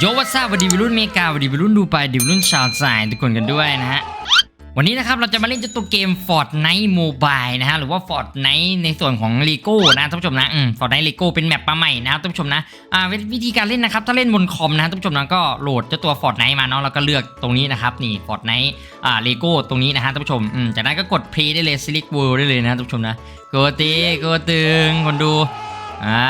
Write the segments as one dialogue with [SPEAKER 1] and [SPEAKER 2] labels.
[SPEAKER 1] โยวัสซาสวัสดีวัยรุ่นเมกาสวัสดีวัยรุ่นดูไปดีวัยรุ่นชาวสายทุกคนกันด้วยนะฮะวันนี้นะครับเราจะมาเล่นเจ้าตัวเกม Fortnite Mobile นะฮะหรือว่า Fortnite ในส่วนของ Lego นะท่านผู้ชมนะอืม Fortnite Lego เป็นแมปมาใหม่นะครับท่านผู้ชมนะอ่าวิธีการเล่นนะครับถ้าเล่นบนคอมนะท่านผู้ชมนะก็โหลดเจ้าตัว Fortnite มาเนาะแล้วก็เลือกตรงนี้นะครับนี่ Fortnite อ่า Lego ตรงนี้นะฮะท่านผู้ชมอืมจากนั้นก็กด play ได้เลย select world ได้เลยนะท่านผู้ชมนะโกตีโกตึงคนดู อ่า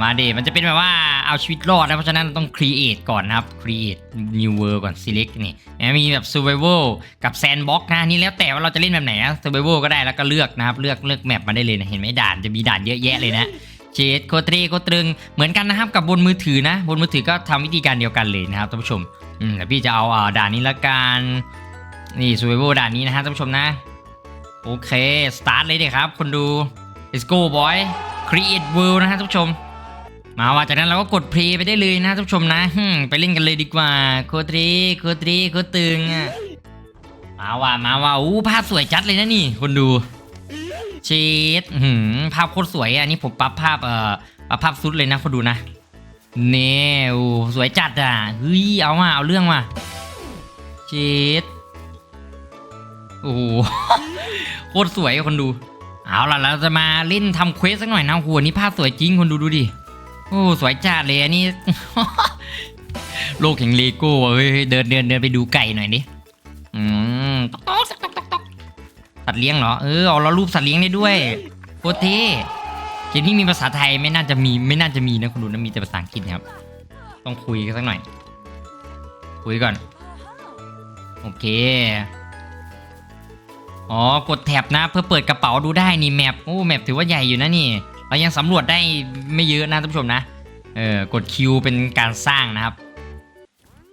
[SPEAKER 1] มาดิมันจะเป็นแบบว่าเอาชีวิตรอดนะเพราะฉะนั้นเราต้อง create ก่อนนะครับ create new world ก่อน select นี่นมีแบบ survival กับ sandbox นะนี่แล้วแต่ว่าเราจะเล่นแบบไหนนะ survival ก็ได้แล้วก็เลือกนะครับเลือกเลือกแมปมาได้เลยนะเห็นไหมด่านจะมีด่านเยอะแยะเลยนะเจดโคตรีโคตรึงเหมือนกันนะครับกับบนมือถือนะ บนมือถือก็ทำวิธีการเดียวกันเลยนะครับท่านผู้ชมอืมแต่พี่จะเอาด่านนี้ละกันนี่ survival ด่านนี้นะฮะท่านผู้ชมนะโอเค start เลยเด็ครับคนดู let's go boy create world นะฮะท่านผู้ชม มาว่าจากนั้นเราก็กด play ไปได้เลยนะท่านผู้ชมนะไปเล่นกันเลยดีกว่า โคตรีโคตรีโคตรตึงอะมาว่ามาว่าอู้ภาพสวยจัดเลยนะนี่คนดูเชดหืมภาพโคตรสวยอะนี่ผมปรับภาพเอ่อปรับภาพสุดเลยนะคนดูนะเน่โอ้สวยจัดอะเฮ้ยเอามาเอาเรื่องมาเชดโอ้โหโคตรสวยคนดู เอาล่ะเราจะมาเล่นทำเควสสักหน่อยนะหัวนี่ภาพสวยจริงคนดูดูดิโอ้สวยจัดเลยอันนี้ โลกแห่งเลโก้เฮ้ยเดินเดินเดินไปดูไก่หน่อยดิอืมตกตกตกตกตกสัตว์เลี้ยงเหรอเออเอาเรารูปสัตว์เลี้ยงได้ด้วยโคตรเท่เกมนี้มีภาษาไทยไม่น่าจะมีไม่น่าจะมีนะคุณดูนะมีแต่ภาษาอังกฤษครับ ต้องคุยกันสักหน่อย คุยก่อน โอเค อ๋อกดแท็บนะ เพื่อเปิดกระเป๋าดูได้นี่แมปโอ้แมปถือว่าใหญ่อยู่นะนี่ เรายังสำรวจได้ไม่เยอะนะท่านผู้ชมนะเออกดคิวเป็นการสร้างนะครับ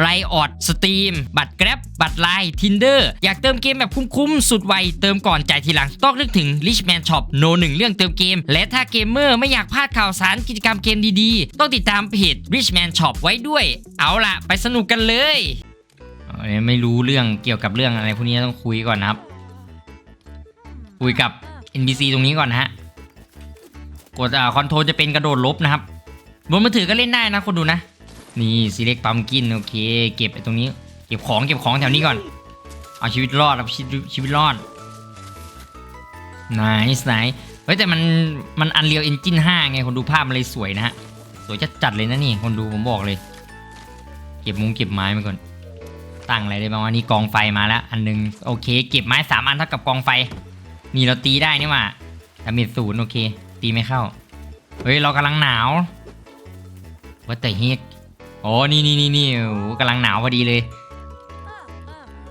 [SPEAKER 1] ไรออดสตรีมบัตรแกร็บบัตรไลน์ทินเดอร์อยากเติมเกมแบบคุ้มๆ สุดไว เติมก่อนจ่ายทีหลัง ต้องนึกถึง Richman Shop โนหนึ่งเรื่องเติมเกม และถ้าเกมเมอร์ไม่อยากพลาดข่าวสารกิจกรรมเกมดีๆ ต้องติดตามเพจ Richman Shop ไว้ด้วย เอาล่ะ ไปสนุกกันเลยไม่รู้เรื่องเกี่ยวกับเรื่องอะไรพวกนี้ต้องคุยก่อนนะครับ คุยกับ NPC ตรงนี้ก่อนนะฮะกดคอนโทรลจะเป็นกระโดดลบนะครับบนมือถือก็เล่นได้นะคนดูนะ นี่ select ปั๊มกินโอเค เก็บไอ้ตรงนี้ เก็บของเก็บของแถวนี้ก่อน เอาชีวิตรอดเอาชีวิตชีวิตรอดไหนไนเฮ้ยแต่มันมัน Unreal Engine 5ไงคนดูภาพมันเลยสวยนะฮะ สวยจัดจัดๆเลยนะนี่คนดูผมบอกเลย เก็บมุงเก็บไม้ไปก่อน ตั้งอะไรได้บ้างวะนี่กองไฟมาแล้ว อันหนึงโอเค เก็บไม้สามอันเท่ากับกองไฟ นี่เราตีได้นี่ว่าดาเมจศูนย์โอเค ตีไม่เข้า เฮ้ยเรากำลังหนาวว่าแต่เฮก โอ้นี่นี่นี่นี่โอ้โหกำลังหนาวพอดีเลย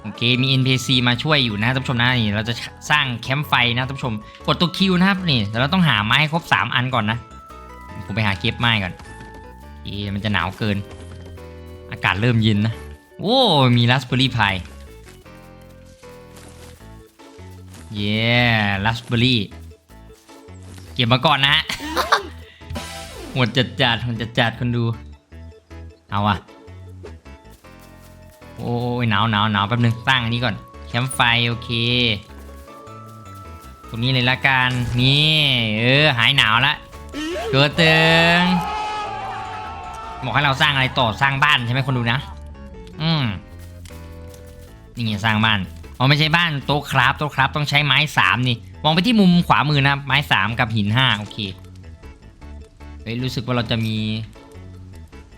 [SPEAKER 1] โอเค มี NPC มาช่วยอยู่นะท่านผู้ชมนะนี่ เราจะสร้างแคมป์ไฟนะท่านผู้ชม กดตัวคิวนะครับนี่แต่เราต้องหาไม้ให้ครบ 3 อันก่อนนะ ผมไปหาเก็บไม้ก่อนโอเคมันจะหนาวเกิน อากาศเริ่มเย็นนะ โอ้ มีราสเบอร์รี่พายเย้ราสเบอร์รี่เก็บมาก่อนนะฮะหมดจัดจัดหมดจัดจัดคนดู เอาอะโอ้ยหนาวหนาวหนาวแป๊บนึงตั้งอันนี้ก่อนแคมป์ไฟโอเค ตรงนี้เลยละกันนี่เออหายหนาวละเกิดเตึงบอกให้เราสร้างอะไรต่อสร้างบ้านใช่ไหมคนดูนะ อืมนี่ไงสร้างบ้านอ๋อไม่ใช่บ้านโต๊ะครับโต๊ะครับต้องใช้ไม้สามนี่มองไปที่มุมขวามือนะไม้สามกับหินห้าโอเคเฮ้ยรู้สึกว่าเราจะมี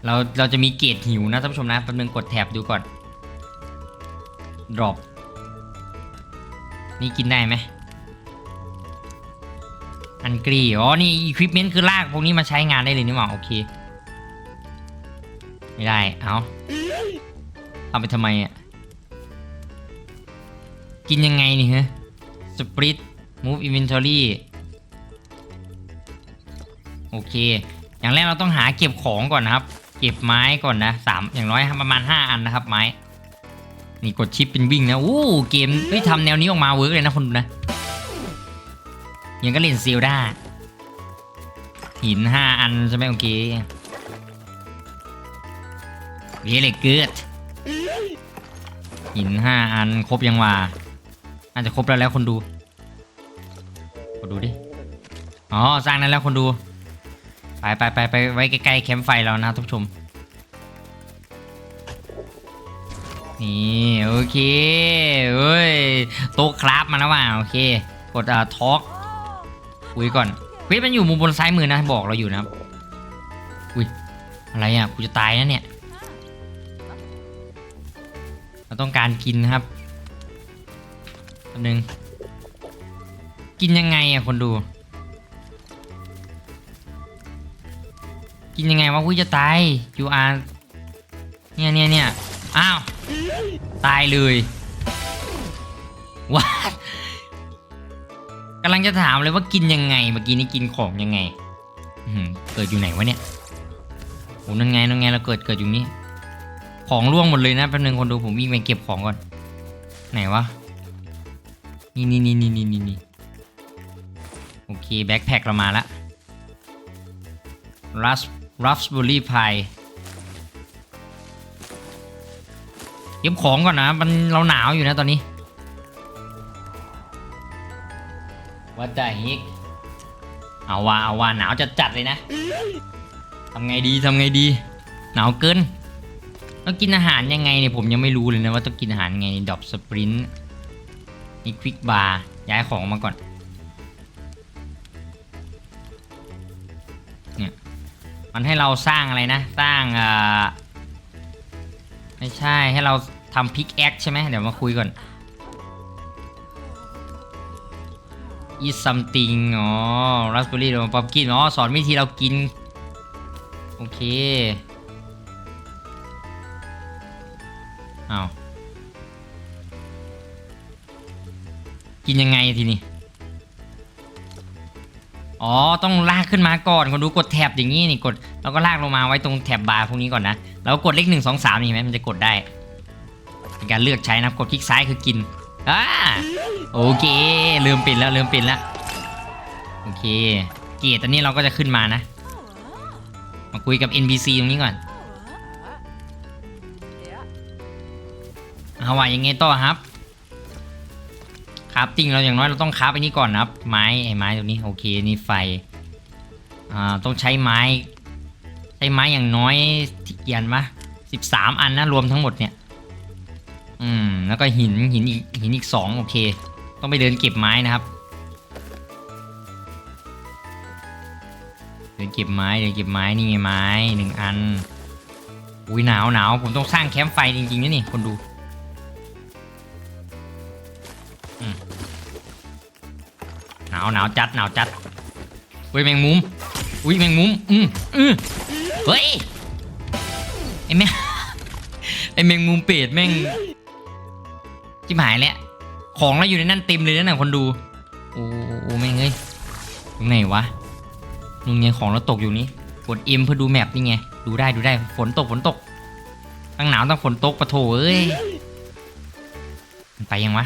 [SPEAKER 1] เราเราจะมีเกจหิวนะท่านผู้ชมนะแป๊บนึงกดแท็บดูก่อน drop นี่กินได้ไหมอันกรีอ๋อ นี่ equipment คือลากพวกนี้มาใช้งานได้เลยนี่หว่าโอเค ไม่ได้ เอาเอาไปทำไมอะ กินยังไงนี่ฮะ split move inventory โอเค อย่างแรกเราต้องหาเก็บของก่อนนะครับ เก็บไม้ก่อนนะสามอย่างน้อยประมาณ 5 อันนะครับไม้ นี่กดชิปเป็นวิ่งนะอู้เกมเฮ้ยทำแนวนี้ออกมาเวิร์กเลยนะคนดูนะยังก็เล่นเซลดาหิน 5 อันใช่ไหมโอเคเวลยเกิดหิน 5 อันครบยังว่าน่าจะครบแล้วแล้วคนดูกดดูดิ อ๋อ สร้างนั้นแล้วคนดู ไปไปไปไปไว้ใกล้ๆแคมป์ไฟเรานะทุกชม นี่โอเคเอ้ยโต๊ะคราฟมาแล้วว่ะโอเค กดอ่าทอกคุยก่อนเควสมันอยู่มุมบนซ้ายมือนะบอกเราอยู่นะครับอุ้ยอะไรอะกูจะตายนะเนี่ยเราต้องการกินนะครับแป๊บนึงกินยังไงอะคนดู กินยังไงวะกูจะตาย you are เนี่ยเนี่ยเนี่ยอ้าว ตายเลยว้ากำลังจะถามเลยว่ากินยังไง เมื่อกี้นี้กินของยังไงเกิดอยู่ไหนวะเนี่ยโอ้นั่นไงนั่นไงเราเกิดเกิดอยู่นี่ ของร่วงหมดเลยนะแป๊บนึงคนดูผมวิ่งไปเก็บของก่อน ไหนวะ นี่นี่นี่นี่นี่นี่นี่โอเคแบ็คแพ็คเรามาละรัส รัฟสเบอรี่พายเก็บของก่อนนะ มันเราหนาวอยู่นะตอนนี้ What the heck เอาว่าเอาว่าหนาวจัดจัดเลยนะทำไงดีทำไงดี หนาวเกินต้องกินอาหารยังไงเนี่ยผมยังไม่รู้เลยนะว่าต้องกินอาหารยังไงดอบสปรินต์นี่ควิกบาร์ย้ายของมาก่อน มันให้เราสร้างอะไรนะ สร้างอ่าไม่ใช่ให้เราทำพิกแอคใช่ไหมเดี๋ยวมาคุยก่อน eat something อ๋อ raspberry โดนป๊อปกินอ๋อ สอนวิธีเรากิน โอเคอ้าวกินยังไงทีนี้ อ๋อ ต้องลากขึ้นมาก่อนคนดูกดแท็บอย่างนี้นี่กดแล้วก็ลากลงมาไว้ตรงแท็บบาร์พวกนี้ก่อนนะแล้วกดเลขหนึ่งสองสามนี่เห็นไหมมันจะกดได้เป็นการเลือกใช้นะกดคลิกซ้ายคือกินอ่าโอเคลืมปิดแล้วลืมปิดแล้วโอเค เกียร์ตอนนี้เราก็จะขึ้นมานะ มาคุยกับ NPC ตรงนี้ก่อนเอาว่ายังไงต่อครับ คราฟติ้งเราอย่างน้อยเราต้องคราฟไอ้นี้ก่อนนะครับ ไม้ไอ้ไม้ตรงนี้โอเคนี่ไฟอ่าต้องใช้ไม้ ใช้ไม้อย่างน้อยที่เกียนปะสิบสามอันนะรวมทั้งหมดเนี่ย อืมแล้วก็หินหินอีกหินอีกสองโอเค ต้องไปเดินเก็บไม้นะครับ เดินเก็บไม้เดินเก็บไม้นี่ไงไม้หนึ่งอันอุ้ยหนาวหนาวผมต้องสร้างแคมป์ไฟจริงๆนะนี่คนดู หนาวหนาวจัดหนาวจัดเฮ้ยแมงมุมอุ้ยแมงมุมอืมอือเฮ้ยไอแมงไอแมงมุมเป็ดแม่งจิบหายแล้วของเราอยู่ในนั่นเต็มเลยนะน่ะคนดูโอ้โอ้แม่งเอ้ยตรงไหนวะนู่นไงของเราตกอยู่นี้กด M เพื่อดูแมปนี่ไงดูได้ดูได้ฝนตกฝนตกตั้งหนาวตั้งฝนตกปะโถเอ้ยไปยังวะ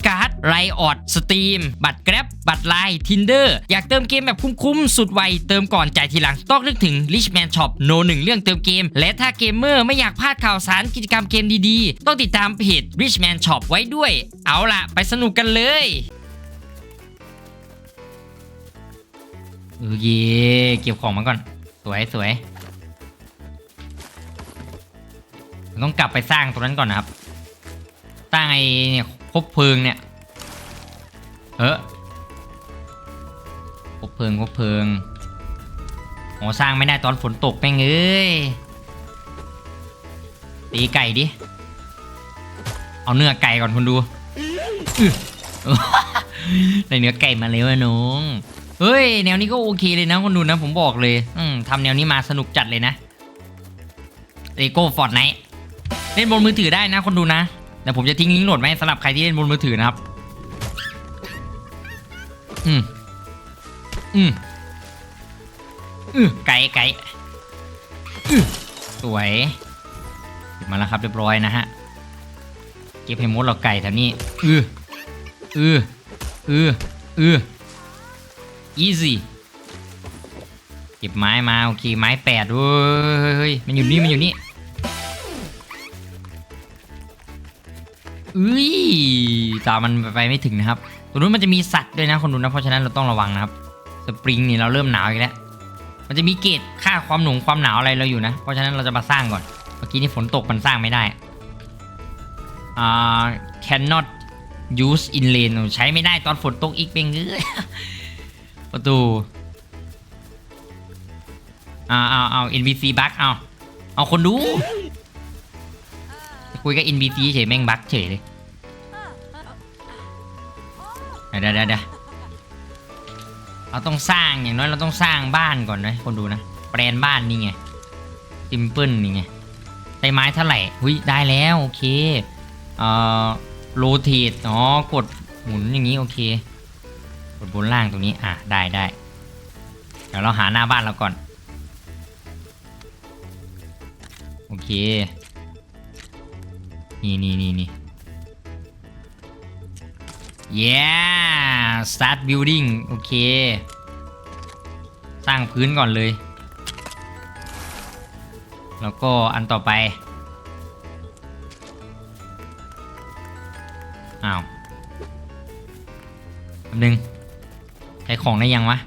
[SPEAKER 1] ไรออดสตรีมบัตรแกร็บบัตรไลน์ทินเดอร์อยากเติมเกมแบบคุ้มๆ สุดไว เติมก่อนจ่ายทีหลัง ต้องนึกถึง Richman Shop โนหนึ่งเรื่องเติมเกม และถ้าเกมเมอร์ไม่อยากพลาดข่าวสารกิจกรรมเกมดีๆ ต้องติดตามเพจ Richman Shop ไว้ด้วย เอาล่ะ ไปสนุกกันเลยเออเย่เก็บของมาก่อน สวยสวยต้องกลับไปสร้างตรงนั้นก่อนนะครับ สร้างไอ้เนี่ยคบเพลิงเนี่ย เออคบเพลิงคบเพลิงอ๋อสร้างไม่ได้ตอนฝนตกแม่งเอ้ยตีไก่ดิ เอาเนื้อไก่ก่อนคุณดูอื้อได้เนื้อไก่มาเลยว่ะน้องเฮ้ย แนวนี้ก็โอเคเลยนะคนดูนะผมบอกเลย อืมทำแนวนี้มาสนุกจัดเลยนะเลโก้ฟอร์ดไนเล่นบนมือถือได้นะคนดูนะแต่ผมจะทิ้งลิงก์โหลดไว้สำหรับใครที่เล่นบนมือถือนะครับ อืมอืมอือไก่ไก่อือสวยเก็บมาแล้วครับเรียบร้อยนะฮะ เก็บให้หมดเราไก่แถวนี้ อืออืออืออือ easy เก็บไม้มา โอเค ไม้แปดเว้ยเฮ้ยมันอยู่นี่ มันอยู่นี่อุ้ยตามันไปไม่ถึงนะครับ ตรงนู้นมันจะมีสัตว์ด้วยนะคนดูนะเพราะฉะนั้นเราต้องระวังนะครับสปริงนี่เราเริ่มหนาวอีกแล้วมันจะมีเกจค่าความหนุ่มความหนาวอะไรเราอยู่นะ เพราะฉะนั้นเราจะมาสร้างก่อนเมื่อกี้นี่ฝนตกมันสร้างไม่ได้อ่า cannot use in lane ใช้ไม่ได้ตอนฝนตกอีกเป็นเอ้ยประตูเอาเอาเอา NPC บักเอาเอาคนดู คุยกับ NPC เฉยแม่งบักเฉยเลย เดี๋ยวเดี๋ยวเดี๋ยวเราต้องสร้างอย่างน้อยเราต้องสร้างบ้านก่อนนะคนดูนะแปลนบ้านนี่ไงซิมเปิลนี่ไงได้ไม้เท่าไหร่หุยได้แล้วโอเคเอ่อโรเทตอ๋อกดหมุนอย่างนี้โอเค กดบนล่างตรงนี้อะได้ได้เดี๋ยวเราหาหน้าบ้านเราก่อน โอเค นี่นี่นี่นี่ yeah start building โอเค สร้างพื้นก่อนเลย แล้วก็อันต่อไป อ้าวแป๊บนึงใช้ของได้ยังวะ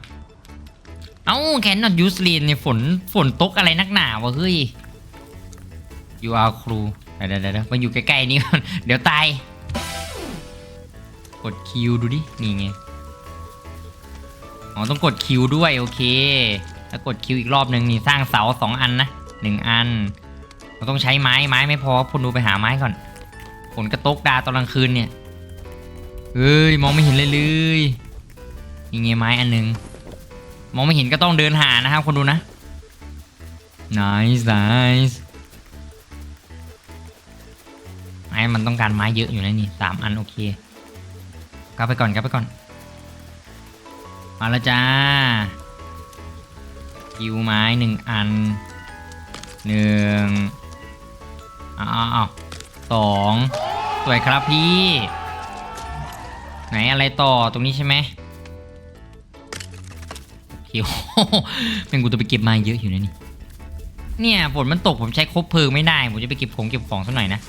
[SPEAKER 1] เอ้าแคนนอตยูสลีนเนี่ยฝนฝนตกอะไรนักหนาวะเฮ้ย you are ครูเดี๋ยวเดี๋ยวเดี๋ยวมาอยู่ใกล้ๆนี้ก่อน เดี๋ยวตาย กดคิวดูดิ นี่ไง อ๋อ ต้องกดคิวด้วย โอเค แล้วกดคิวอีกรอบหนึ่งนี่สร้างเสาสองอันนะหนึ่งอัน เราต้องใช้ไม้ไม้ไม่พอคุณดูไปหาไม้ก่อนฝนกระตกดาตอนกลางคืนเนี่ยเฮ้ย มองไม่เห็นเลยเลยนี่ไงไม้อันหนึ่งมองไม่เห็นก็ต้องเดินหานะครับคนดูนะ nice nice ไม้มันต้องการไม้เยอะอยู่นะนี่สามอันโอเค กลับไปก่อนกลับไปก่อน มาแล้วจ้าคิวไม้หนึ่งอันหนึ่งอ้าวอ้าวสองสวยครับพี่ ไหนอะไรต่อตรงนี้ใช่ไหมเคโอ้โหเป็นกูจะไปเก็บมาเยอะอยู่นะนี่ เนี่ยฝนมันตกผมใช้คบเพลิงไม่ได้ ผมจะไปเก็บของเก็บของสักหน่อยนะ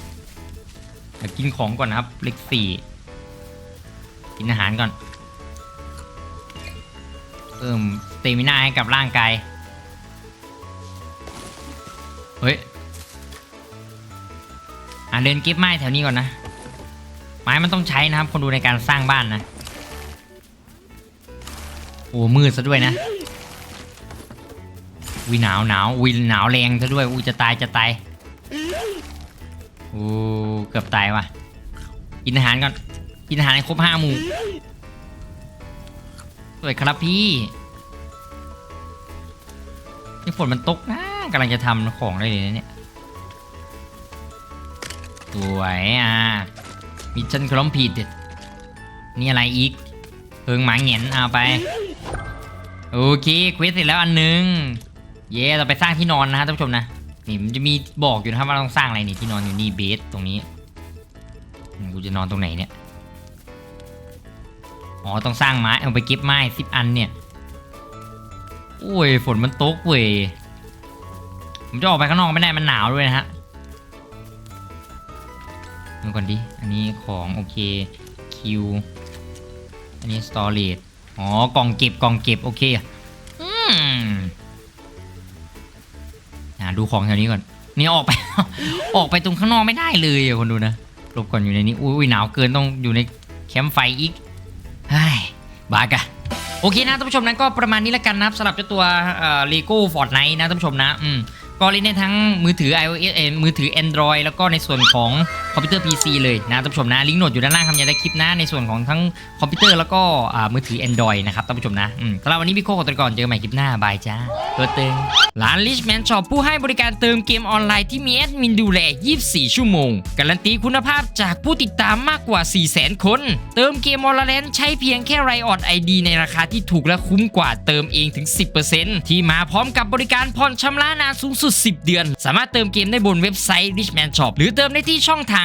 [SPEAKER 1] กินของก่อนนะครับ เลขสี่ กินอาหารก่อน เพิ่มสเตมินาให้กับร่างกาย เฮ้ยอะเดินก็บไม้แถวนี้ก่อนนะ ไม้มันต้องใช้นะครับ คนดูในการสร้างบ้านนะ โอ้มืดซะด้วยนะวิหนาวหนาววิหนาวแรงซะด้วยอุ้ยจะตายจะตายโอ้เกือบตายว่ะกินอาหารก่อน กินอาหารให้ครบห้าหมู่สวยครับพี่นี่ฝนมันตกนะกำลังจะทำของได้เลยนะเนี่ยสวยอะมิชชั่นคลอมผิดนี่อะไรอีกเพิงหมาเหงนเอาไปโอเคเควสเสร็จแล้วอันหนึง เย่เราไปสร้างที่นอนนะฮะท่านผู้ชมนะนี่มันจะมีบอกอยู่นะครับว่าเราต้องสร้างอะไรนี่ที่นอนอยู่นี่เบสตรงนี้กูจะนอนตรงไหนเนี่ย อ๋อต้องสร้างไม้เอาไปเก็บไม้สิบอันเนี่ยโอ้ยฝนมันตกเว้ยผมจะออกไปข้างนอกไม่ได้มันหนาวด้วยนะฮะดูก่อนดิอันนี้ของโอเคคิวอันนี้สตอเรจอ๋อกล่องเก็บกล่องเก็บโอเคอืมอ่าดูของแถวนี้ก่อนนี่ออกไป ออกไปตรงข้างนอกไม่ได้เลยอะคนดูนะหลบก่อนอยู่ในนี้อุ้ยหนาวเกินต้องอยู่ในแคมป์ไฟอีก บากะโอเคนะท่านผู้ชมนั้นก็ประมาณนี้แล้วกันนับสำหรับเจ้าตัวเลโก้ฟอร์ดไนท์นะท่านผู้ชมนะอืมก็เล่นได้ทั้งมือถือ iOS เอ่อมือถือ Android แล้วก็ในส่วนของ คอมพิวเตอร์ PC เลยนะท่านผู้ชมนะลิงก์โหลดอยู่ด้านล่างคำยันได้คลิปนะในส่วนของทั้งคอมพิวเตอร์แล้วก็มือถือ Android นะครับท่านผู้ชมนะสำหรับวันนี้พี่โคขอตัวก่อนเจอกันใหม่คลิปหน้าบายจ้าตัวเต็งร้าน Richman Shop ผู้ให้บริการเติมเกมออนไลน์ที่มีแอดมินดูแล 24 ชั่วโมง การันตีคุณภาพจากผู้ติดตามมากกว่า 400,000 คน เติมเกมออนไลน์ใช้เพียงแค่ไรออดไอดีในราคาที่ถูกและคุ้มกว่าเติมเองถึง 10%ที่มาพร้อมกับบริการผ่อนชำระนานสูงสุด 10 เดือน สามารถเติมเกมได้บนเว็บไซต์ Richman Shop หรือเติมได้ที่ช่องทาง